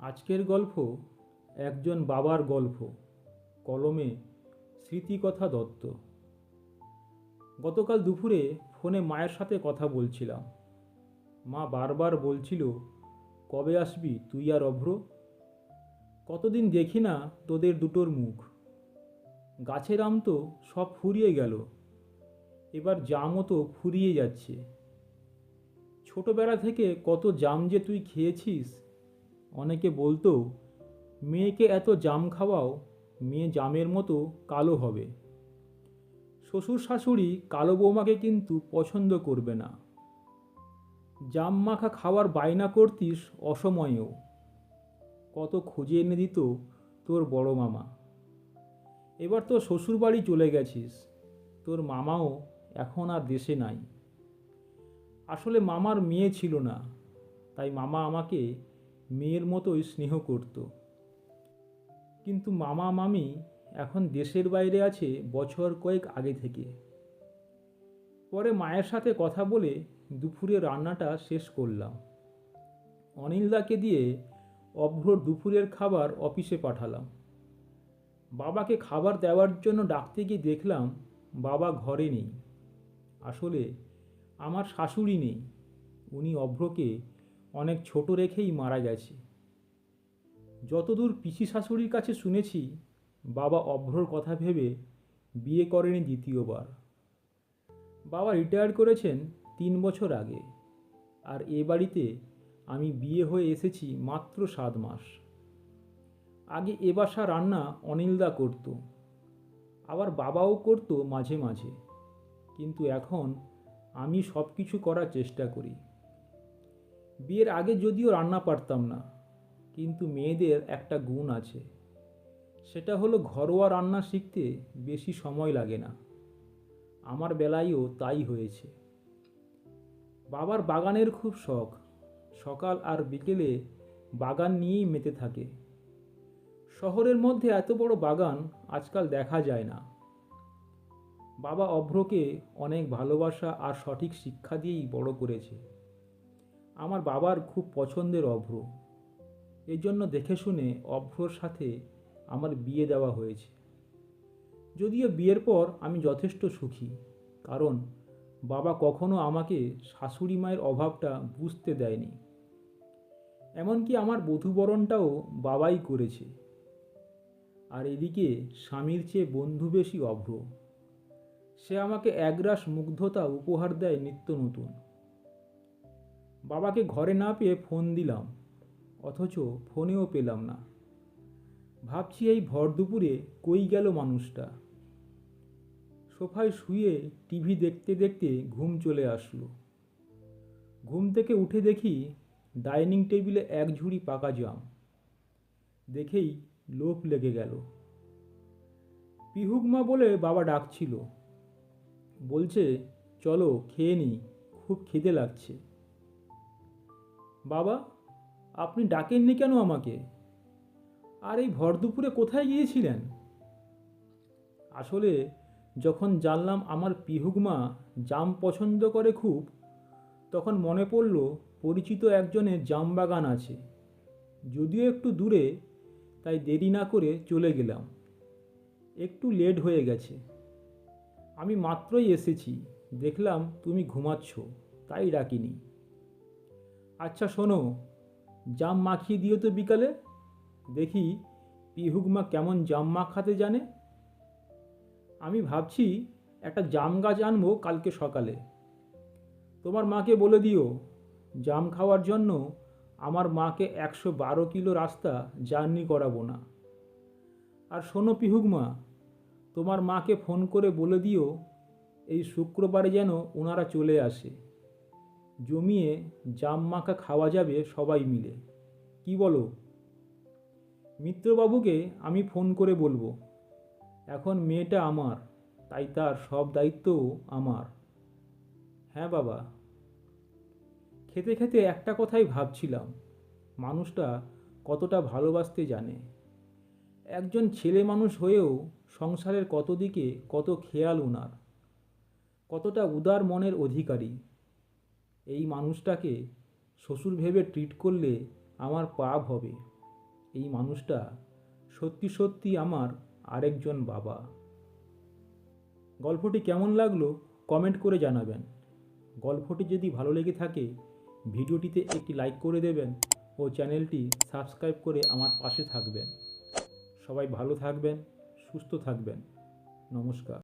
আজকের গল্প একজন বাবার গল্প। কলমে স্মৃতিকথা দত্ত। গতকাল দুপুরে ফোনে মায়ের সাথে কথা বলছিলাম। মা বারবার বলছিল, কবে আসবি তুই আর অভ্র? কতদিন দেখি না তোদের দুটোর মুখ। গাছের আম তো সব ফুরিয়ে গেল। এবার জামও তো ফুরিয়ে যাচ্ছে। ছোটবেলা থেকে কত জাম যে তুই খেয়েছিস অনেকে বলতো, মেয়েকে এত জাম খাওয়াও, মেয়ে জামের মতো কালো হবে। শ্বশুর শাশুড়ি কালো বৌমাকে কিন্তু পছন্দ করবে না। জাম মাখা খাওয়ার বায়না করতিস অসময়েও। কত খুঁজে এনে দিত তোর বড় মামা। এবার তো শ্বশুর বাড়ি চলে গেছিস, তোর মামাও এখন আর দেশে নাই। আসলে মামার মেয়ে ছিল না, তাই মামা আমাকে মেয়ের মতোই স্নেহ করত। কিন্তু মামা মামি এখন দেশের বাইরে আছে বছর কয়েক আগে থেকে। পরে মায়ের সাথে কথা বলে দুপুরে রান্নাটা শেষ করলাম। অনিলদাকে দিয়ে অভ্রর দুপুরের খাবার অফিসে পাঠালাম। বাবাকে খাবার দেওয়ার জন্য ডাকতে গিয়ে দেখলাম বাবা ঘরে নেই। আসলে আমার শাশুড়ি নেই। উনি অভ্রকে অনেক ছোট রেখেই মারা গেছে। যতদূর পিসি শাশুড়ির কাছে শুনেছি, বাবা অভ্রর কথা ভেবে বিয়ে করেনি দ্বিতীয়বার। বাবা রিটায়ার করেছেন তিন বছর আগে, আর এ বাড়িতে আমি বিয়ে হয়ে এসেছি মাত্র সাত মাস। আগে এ বাসা রান্না অনিলদা করত, আবার বাবাও করতো মাঝে মাঝে, কিন্তু এখন আমি সব কিছু করার চেষ্টা করি। বিয়ের আগে যদিও রান্না পারতাম না, কিন্তু মেয়েদের একটা গুণ আছে। সেটা হলো ঘরোয়া রান্না শিখতে বেশি সময় লাগে না। আমার বেলায়ও তাই হয়েছে। বাবার বাগানের খুব শখ। সকাল আর বিকেলে বাগান নিয়েই মেতে থাকে। শহরের মধ্যে এত বড় বাগান আজকাল দেখা যায় না। বাবা অভ্রকে অনেক ভালোবাসা আর সঠিক শিক্ষা দিয়েই বড় করেছে। আমার বাবার খুব পছন্দের অভ্র। এই জন্য দেখে শুনে অভ্রর সাথে আমার বিয়ে দেওয়া হয়েছে। যদিও বিয়ের পর আমি যথেষ্ট সুখী, কারণ বাবা কখনো আমাকে শাশুড়ি মায়ের অভাবটা বুঝতে দেয়নি। এমনকি আমার বধূবরণটাও বাবাই করেছে। আর এদিকে স্বামীর চেয়ে বন্ধু বেশি অভ্র। সে আমাকে একরাশ মুগ্ধতা উপহার দেয় নিত্য নতুন। বাবাকে ঘরে না পেয়ে ফোন দিলাম, অথচ ফোনেও পেলাম না। ভাবছি এই ভর দুপুরে কই গেল মানুষটা। সোফায় শুয়ে টিভি দেখতে দেখতে ঘুম চলে আসলো। ঘুম থেকে উঠে দেখি ডাইনিং টেবিলে এক ঝুড়ি পাকা জাম। দেখেই লোভ লেগে গেল। পিহুকমা বলে বাবা ডাকছিল। বলছে, চলো খেয়ে নি খুব খিদে লাগছে। বাবা, আপনি ডাকেননি কেন আমাকে? আর এই ভর দুপুরে কোথায় গিয়েছিলেন? আসলে যখন জানলাম আমার পিহুকমা জাম পছন্দ করে খুব, তখন মনে পড়ল পরিচিত একজনের জাম বাগান আছে। যদিও একটু দূরে, তাই দেরি না করে চলে গেলাম। একটু লেট হয়ে গেছে। আমি মাত্রই এসেছি, দেখলাম তুমি ঘুমাচ্ছ, তাই ডাকিনি। আচ্ছা শোনো। জাম মাখিয়ে দিও তো বিকালে। দেখি পিহুকমা কেমন জাম মাখাতে জানে। আমি ভাবছি একটা জাম গাছ আনব কালকে সকালে। তোমার মাকে বলে দিও, জাম খাওয়ার জন্য আমার মাকে একশো বারো কিলো রাস্তা জার্নি করাবো না। আর শোনো পিহুকমা তোমার মাকে ফোন করে বলে দিও, এই শুক্রবারে যেন ওনারা চলে আসে। জমিয়ে জাম মাখা খাওয়া যাবে সবাই মিলে। কি বলো? মিত্রবাবুকে আমি ফোন করে বলব। এখন মেয়েটা আমার, তাই তার সব দায়িত্বও আমার। হ্যাঁ বাবা। খেতে খেতে একটা কথাই ভাবছিলাম, মানুষটা কতটা ভালোবাসতে জানে। একজন ছেলে মানুষ হয়েও সংসারের কত দিকে কত খেয়াল ওনার কতটা উদার মনের অধিকারী। এই মানুষটাকে শ্বশুর ভেবে ট্রিট করলে আমার পাপ হবে। এই মানুষটা সত্যি সত্যি আমার আরেকজন বাবা। গল্পটি কেমন লাগল কমেন্ট করে জানাবেন। গল্পটি যদি ভালো লেগে থাকে, ভিডিওটিতে একটি লাইক করে দেবেন ও চ্যানেলটি সাবস্ক্রাইব করে আমার পাশে থাকবেন। সবাই ভালো থাকবেন, সুস্থ থাকবেন। নমস্কার।